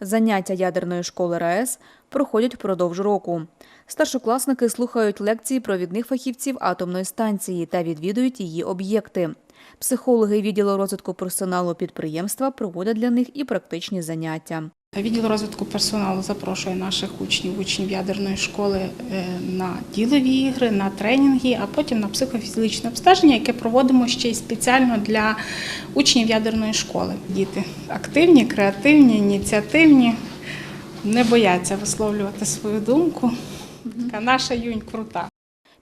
Заняття ядерної школи РаЕС проходять впродовж року. Старшокласники слухають лекції провідних фахівців атомної станції та відвідують її об'єкти. Психологи відділу розвитку персоналу підприємства проводять для них і практичні заняття. Відділ розвитку персоналу запрошує наших учнів, учнів ядерної школи е, на ділові ігри, на тренінги, а потім на психофізичне обстеження, яке проводимо ще й спеціально для учнів ядерної школи. Діти активні, креативні, ініціативні, не бояться висловлювати свою думку. Така наша юнь крута.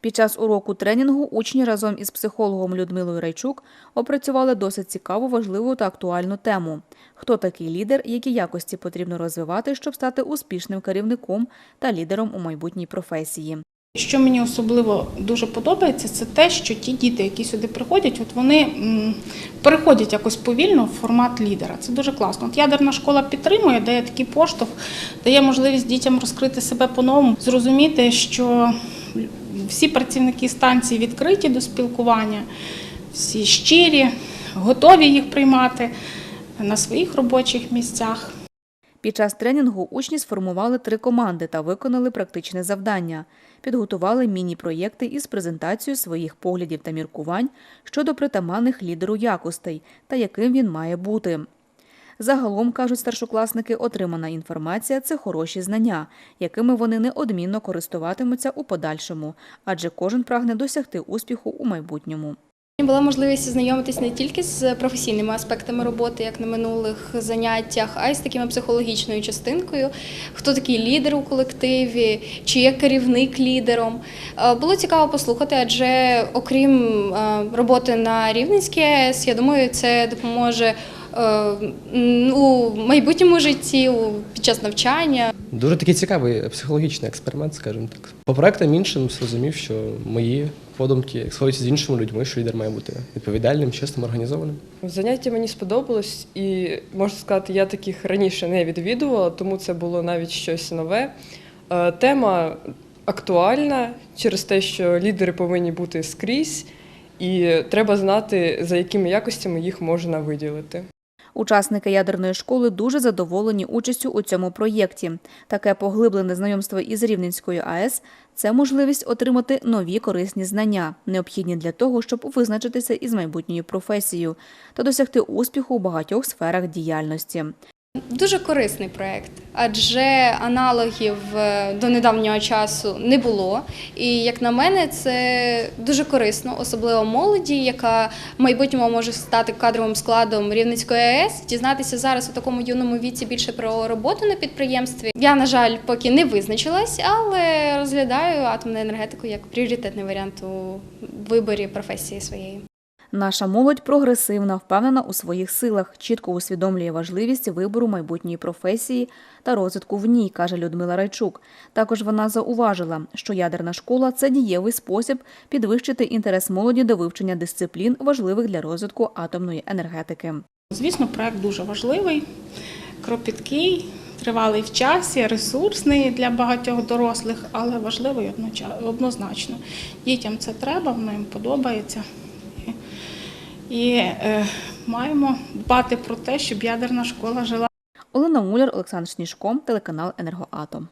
Під час уроку тренінгу учні разом із психологом Людмилою Райчук опрацювали досить цікаву, важливу та актуальну тему. Хто такий лідер, які якості потрібно розвивати, щоб стати успішним керівником та лідером у майбутній професії. Що мені особливо дуже подобається, це те, що ті діти, які сюди приходять, от вони переходять якось повільно в формат лідера. Це дуже класно. От ядерна школа підтримує, дає такий поштовх, дає можливість дітям розкрити себе по-новому, зрозуміти, що всі працівники станції відкриті до спілкування, всі щирі, готові їх приймати на своїх робочих місцях. Під час тренінгу учні сформували три команди та виконали практичне завдання. Підготували міні-проєкти із презентацією своїх поглядів та міркувань щодо притаманних лідеру якостей та яким він має бути. Загалом, кажуть старшокласники, отримана інформація це хороші знання, якими вони неодмінно користуватимуться у подальшому, адже кожен прагне досягти успіху у майбутньому. Була можливість знайомитись не тільки з професійними аспектами роботи, як на минулих заняттях, а й з такими психологічною частинкою. Хто такий лідер у колективі, чи є керівник лідером. Е, Було цікаво послухати, адже окрім е, роботи на Рівненській АЕС, я думаю, це допоможе е, у майбутньому житті, під час навчання. Дуже такий цікавий психологічний експеримент, скажімо так. По проектам іншим зрозумів, що мої подумки сходяться з іншими людьми, що лідер має бути відповідальним, чесним, організованим. Заняття мені сподобалось, і можна сказати, я таких раніше не відвідувала, тому це було навіть щось нове. Е, Тема актуальна через те, що лідери повинні бути скрізь, і треба знати, за якими якостями їх можна виділити. Учасники ядерної школи дуже задоволені участю у цьому проєкті. Таке поглиблене знайомство із Рівненською АЕС це можливість отримати нові корисні знання, необхідні для того, щоб визначитися із майбутньою професією та досягти успіху у багатьох сферах діяльності. Дуже корисний проект, адже аналогів е, до недавнього часу не було. І як на мене, це дуже корисно, особливо молоді, яка в майбутньому може стати кадровим складом Рівненської АЕС, дізнатися зараз у такому юному віці більше про роботу на підприємстві. Я, на жаль, поки не визначилась, але розглядаю атомну енергетику як пріоритетний варіант у виборі професії своєї. Наша молодь прогресивна, впевнена у своїх силах, чітко усвідомлює важливість вибору майбутньої професії та розвитку в ній, каже Людмила Райчук. Також вона зауважила, що ядерна школа це дієвий спосіб підвищити інтерес молоді до вивчення дисциплін, важливих для розвитку атомної енергетики. Звісно, проект дуже важливий, кропіткий, тривалий в часі, ресурсний для багатьох дорослих, але важливий однозначно. Дітям це треба, воно їм подобається. І, е, маємо дбати про те, щоб ядерна школа жила. Олена Муляр, Олександр Сніжко, телеканал Енергоатом.